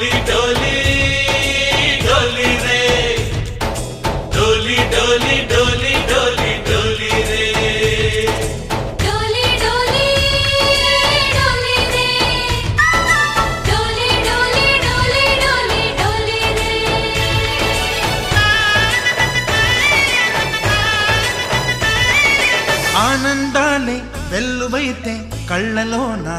डोली डोली डोली रे डोली डोली डोली डोली डोली रे ఆనందాన్ని వెల్లువైతే కళ్ళలోనా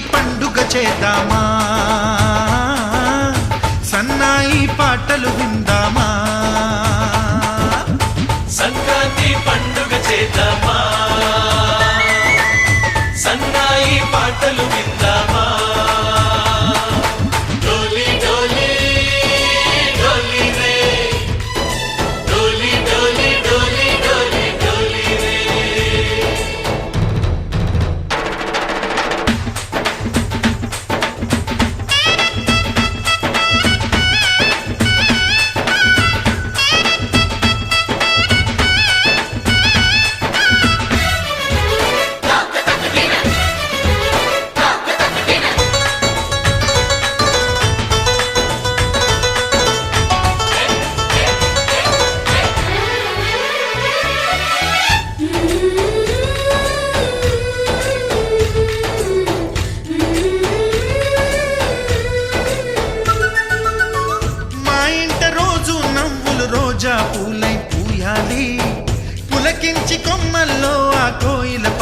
పండుగ చేద్దామా?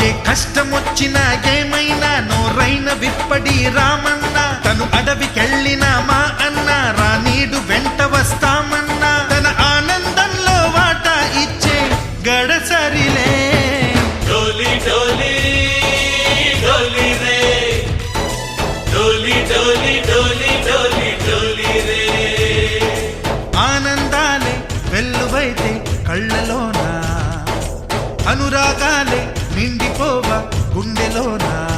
బాబుకి కష్టమొచ్చినా ఏమైనా నోరైన విప్పడి రామన్న. తను అడవికెళ్ళిన మా అన్న రానీడు వెంట వస్తామన్న. తన ఆనందంలో వాటా ఇచ్చే గడసరిలే. డోలి డోలి డోలి డోలి. గుండెలోనా?